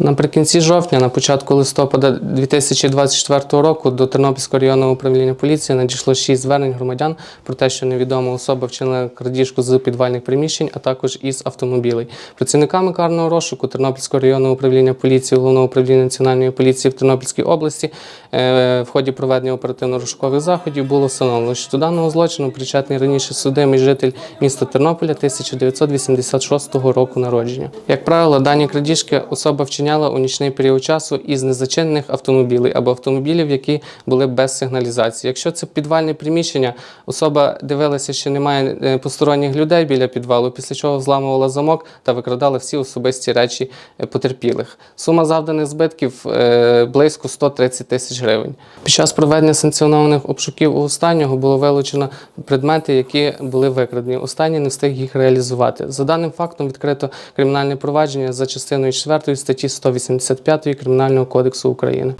Наприкінці жовтня, на початку листопада 2024 року до Тернопільського районного управління поліції надійшло шість звернень громадян про те, що невідома особа вчинила крадіжку з підвальних приміщень, а також із автомобілей. Працівниками карного розшуку Тернопільського районного управління поліції головного управління національної поліції в Тернопільській області е, в ході проведення оперативно-розшукових заходів було встановлено, що до даного злочину причетний раніше судимий житель міста Тернополя 1986 року народження. Як правило, дані крадіжки особа вчиняла у нічний період часу із незачинених автомобілів або автомобілів, які були без сигналізації. Якщо це підвальне приміщення, особа дивилася, що немає е, посторонніх людей біля підвалу, після чого зламувала замок та викрадала всі особисті речі е, потерпілих. Сума завданих збитків е, близько 130 тисяч гривень. Під час проведення санкціонованих обшуків у останнього було вилучено предмети, які були викрадені. Останній не встиг їх реалізувати. За даним фактом відкрито кримінальне провадження за частиною 4 статті 185 Кримінального кодексу України.